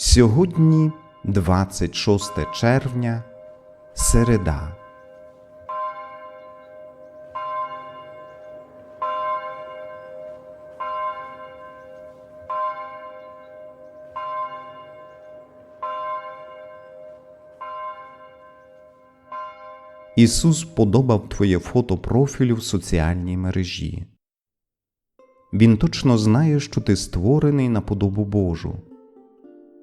Сьогодні 26 червня, середа. Ісус подобав твоє фото профілю в соціальній мережі. Він точно знає, що ти створений на подобу Божу.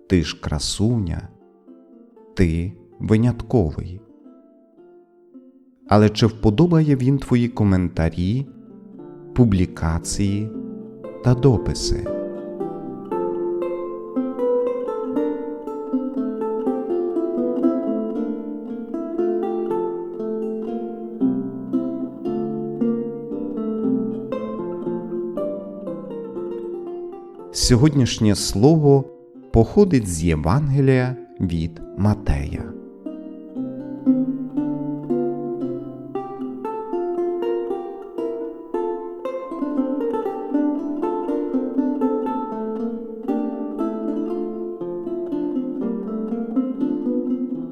Ти ж красуня, ти винятковий. Але чи вподобає він твої коментарі, публікації та дописи? Сьогоднішнє слово походить з Євангелія від Матея.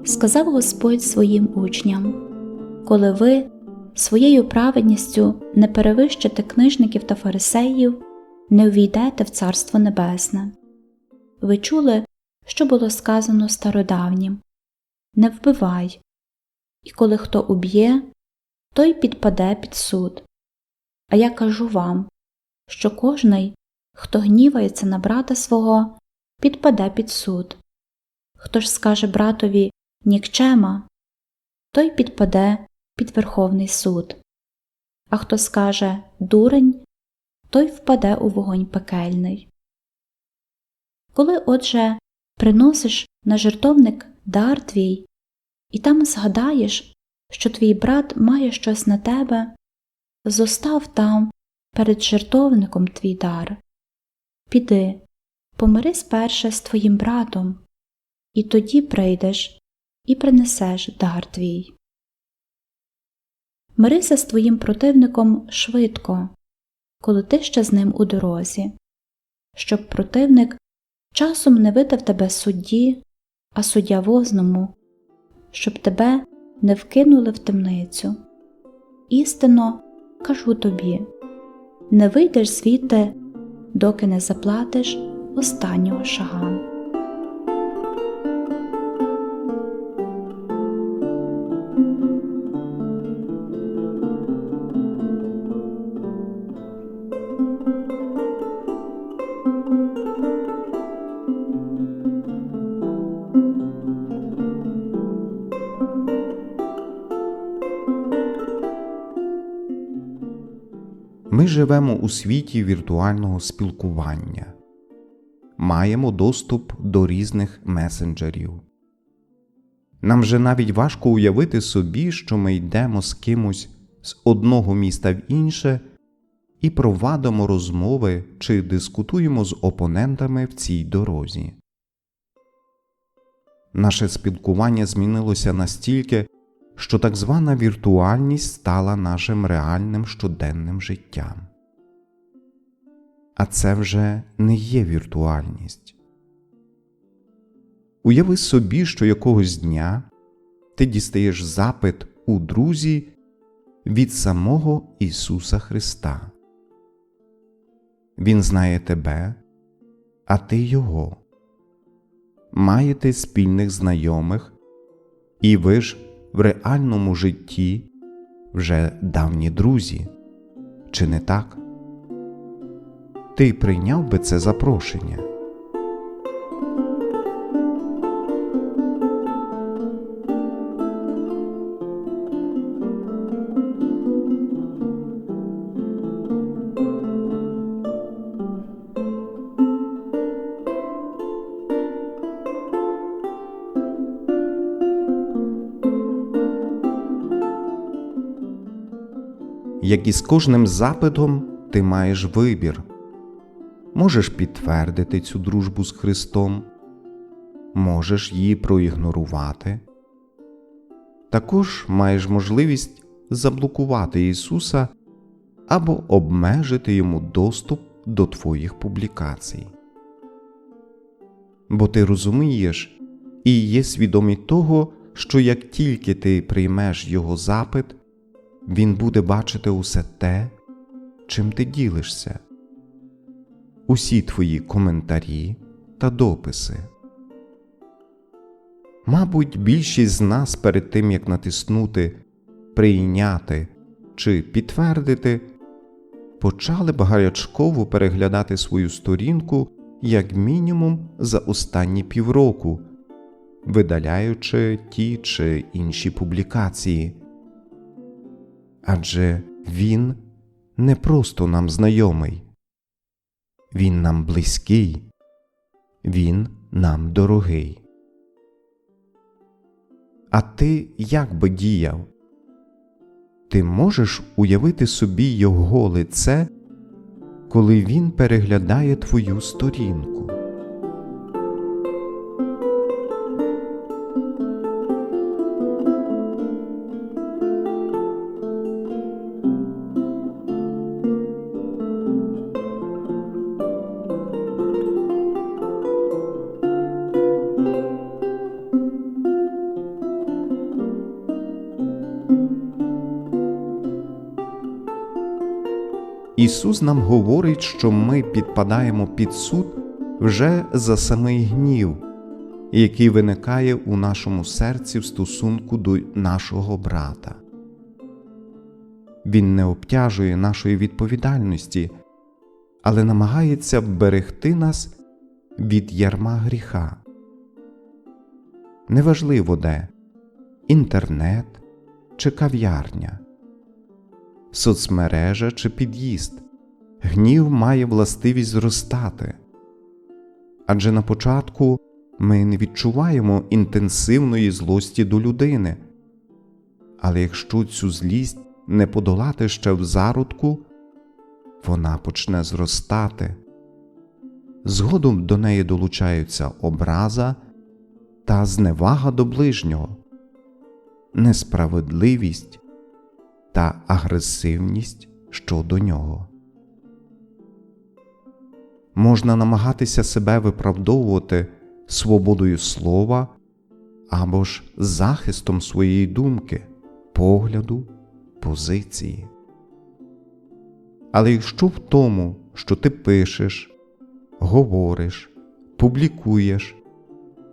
сказав Господь своїм учням: Коли ви своєю праведністю не перевищите книжників та фарисеїв, не увійдете в Царство Небесне. Ви чули, що було сказано стародавнім Не вбивай, і коли хто уб'є, той підпаде під суд. А я кажу вам, що кожний, хто гнівається на брата свого, підпаде під суд. Хто ж скаже братові нікчема, той підпаде під Верховний суд, а хто скаже дурень, той впаде у вогонь пекельний. Коли, отже, приносиш на жертовник дар твій, і там згадаєш, що твій брат має щось на тебе, зостав там перед жертовником твій дар. Піди, помирись перше з твоїм братом, і тоді прийдеш і принесеш дар твій. Мирися з твоїм противником швидко, коли ти ще з ним у дорозі, щоб противник часом не видав тебе судді, а суддя возному, щоб тебе не вкинули в темницю. Істинно кажу тобі не вийдеш звідти, доки не заплатиш останнього шага. Ми живемо у світі віртуального спілкування, маємо доступ до різних месенджерів. Нам вже навіть важко уявити собі, що ми йдемо з кимось з одного міста в інше і провадимо розмови чи дискутуємо з опонентами в цій дорозі. Наше спілкування змінилося настільки, що так звана віртуальність стала нашим реальним щоденним життям. А це вже не є віртуальність. Уяви собі, що якогось дня ти дістаєш запит у друзі від самого Ісуса Христа. Він знає тебе, а ти Його. Маєте спільних знайомих, і ви ж в реальному житті вже давні друзі, чи не так? Ти прийняв би це запрошення? Як і з кожним запитом ти маєш вибір. Можеш підтвердити цю дружбу з Христом, можеш її проігнорувати. Також маєш можливість заблокувати Ісуса або обмежити йому доступ до твоїх публікацій. бо ти розумієш і є свідомий того, що як тільки ти приймеш його запит, він буде бачити усе те, чим ти ділишся, усі твої коментарі та дописи. Мабуть, більшість з нас перед тим як натиснути Прийняти чи підтвердити, почали б гарячково переглядати свою сторінку як мінімум за останні півроку, видаляючи ті чи інші публікації. Адже він не просто нам знайомий, він нам близький, він нам дорогий. А ти як би діяв? Ти можеш уявити собі його лице, коли він переглядає твою сторінку. Ісус нам говорить, що ми підпадаємо під суд вже за самий гнів, який виникає у нашому серці в стосунку до нашого брата. Він не обтяжує нашої відповідальності, але намагається вберегти нас від ярма гріха. Неважливо де інтернет чи кав'ярня соцмережа чи під'їзд. Гнів має властивість зростати. Адже на початку ми не відчуваємо інтенсивної злості до людини. Але якщо цю злість не подолати ще в зародку, вона почне зростати. Згодом до неї долучаються образа та зневага до ближнього, несправедливість та агресивність щодо нього. Можна намагатися себе виправдовувати свободою слова або ж захистом своєї думки, погляду, позиції. Але якщо в тому, що ти пишеш, говориш, публікуєш,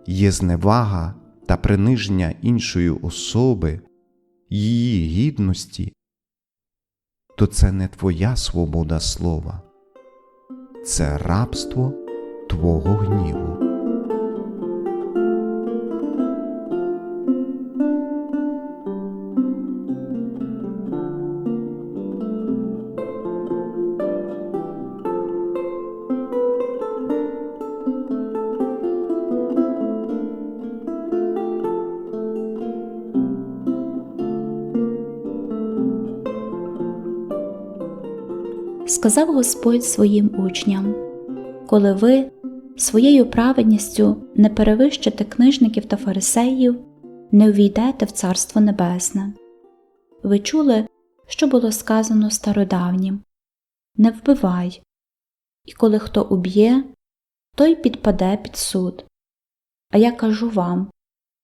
є зневага та приниження іншої особи, її гідності, то це не твоя свобода слова, це рабство твого гніву. Сказав Господь своїм учням, коли ви своєю праведністю не перевищите книжників та фарисеїв, не увійдете в Царство Небесне. Ви чули, що було сказано стародавнім Не вбивай, і коли хто уб'є, той підпаде під суд. А я кажу вам,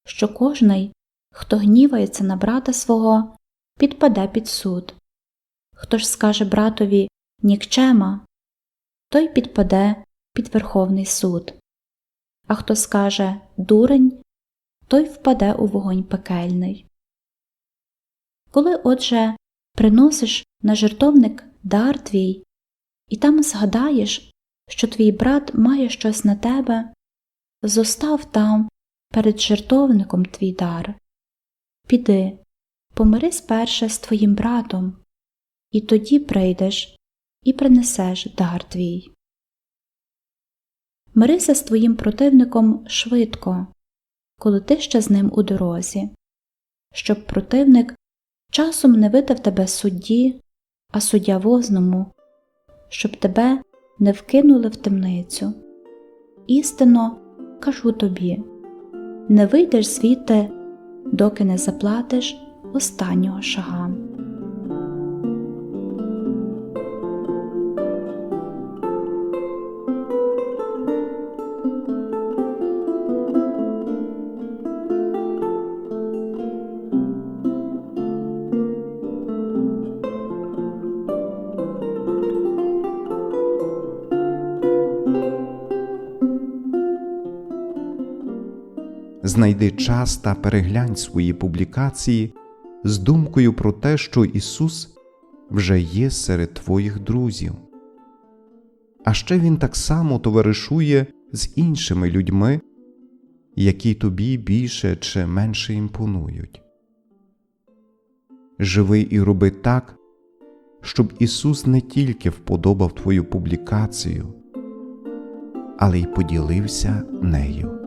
що кожний, хто гнівається на брата свого, підпаде під суд. Хто ж скаже братові нікчема, той підпаде під Верховний суд, а хто скаже дурень, той впаде у вогонь пекельний. Коли, отже, приносиш на жертовник дар твій, і там згадаєш, що твій брат має щось на тебе, зостав там перед жертовником твій дар. Піди, помирись перше з твоїм братом, і тоді прийдеш і принесеш дар твій. Мирися з твоїм противником швидко, коли ти ще з ним у дорозі, щоб противник часом не видав тебе судді, а суддя возному, щоб тебе не вкинули в темницю. Істинно кажу тобі не вийдеш звідти, доки не заплатиш останнього шага. Знайди час та переглянь свої публікації з думкою про те, що Ісус вже є серед твоїх друзів. А ще Він так само товаришує з іншими людьми, які тобі більше чи менше імпонують. Живи і роби так, щоб Ісус не тільки вподобав твою публікацію, але й поділився нею.